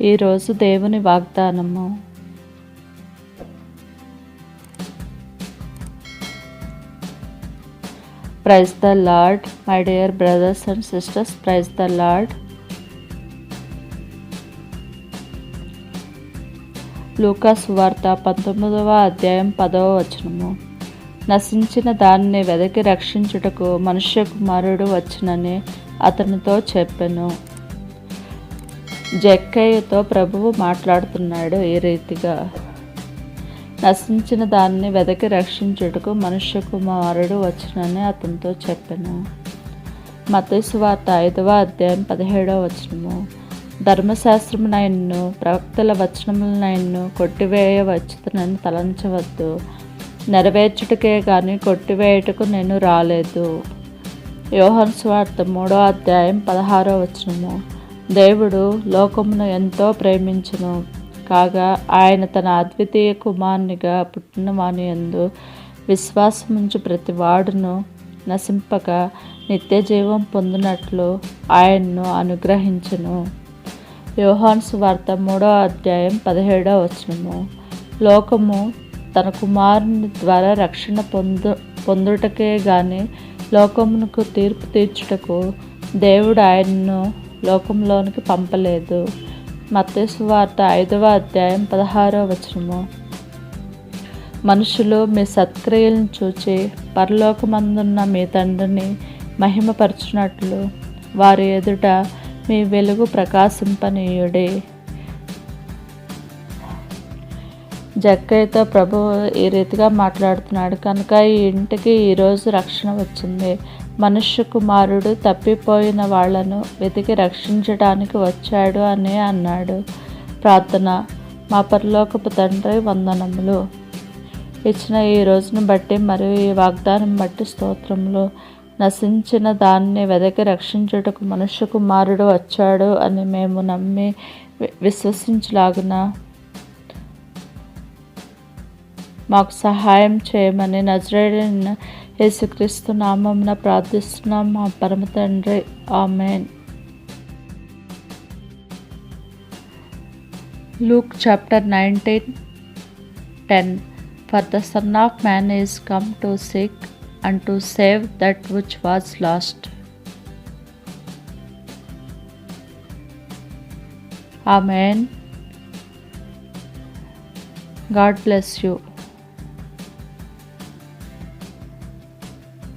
ఈరోజు దేవుని వాగ్దానము. Praise the lord my dear brothers and sisters praise the lord లూకాస్ వార్త పంతొమ్మిదవ అధ్యాయం పదవ వచనము. నశించిన దానిని వెదకి రక్షించుటకు మనుష్య కుమారుడు వచ్చునని అతనితో చెప్పెను. జక్కయ్యతో ప్రభువు మాట్లాడుతున్నాడు ఈ రీతిగా. నశించిన దాన్ని వెదకి రక్షించుటకు మనుష్య కుమారుడు వచ్చినని అతనితో చెప్పాను. మతేశ్వార్త ఐదవ అధ్యాయం పదిహేడవ వచనము. ధర్మశాస్త్రమునైన్ను ప్రవక్తల వచనములనైన్ను కొట్టివేయవచ్చునని తలంచవద్దు. నెరవేర్చుటకే కానీ కొట్టివేయుటకు నేను రాలేదు. యోహన్ స్వార్థ మూడో అధ్యాయం పదహారో వచనము. దేవుడు లోకమును ఎంతో ప్రేమించును. కాగా ఆయన తన అద్వితీయ కుమారునిగా పుట్టిన వాని ఎందు విశ్వాసముంచు ప్రతి వాడును నశింపక నిత్య జీవం పొందినట్లు ఆయన్ను అనుగ్రహించును. యోహాన్స్ వార్త మూడో అధ్యాయం పదిహేడో వచనము. లోకము తన కుమారుని ద్వారా రక్షణ పొందు పొందుటకే గాని లోకమునకు తీర్పు తీర్చుటకు దేవుడు ఆయన్ను లోకంలోనికి పంపలేదు. మత్తేసు వార్త ఐదవ అధ్యాయం పదహారవ వచనము. మనుషులు మీ సత్క్రియలను చూచి పరలోకమందున్న మీ తండ్రిని మహిమపరచునట్లు వారి ఎదుట మీ వెలుగు ప్రకాశింపనీయుడే. జక్కయ్యతో ప్రభు ఈ రీతిగా మాట్లాడుతున్నాడు. కనుక ఈ ఇంటికి ఈరోజు రక్షణ వచ్చింది. మనుష్య కుమారుడు తప్పిపోయిన వాళ్ళను వెతికి రక్షించడానికి వచ్చాడు అని అన్నాడు. ప్రార్థన. మా పరలోకపు తండ్రి వందనములు. ఇచ్చిన ఈ రోజును బట్టి మరియు ఈ వాగ్దానం బట్టి స్తోత్రములు. నశించిన దాన్ని వెదకి రక్షించుటకు మనుష్య కుమారుడు వచ్చాడు అని మేము నమ్మి విశ్వసించలాగున మాకు సహాయం చేయమని నజరేడిన యేసుక్రీస్తు నామమున ప్రార్థిస్తున్నాం మా పరమ తండ్రి amen Luke chapter nineteen ten for the son of man is come to seek and to save that which was lost amen God bless you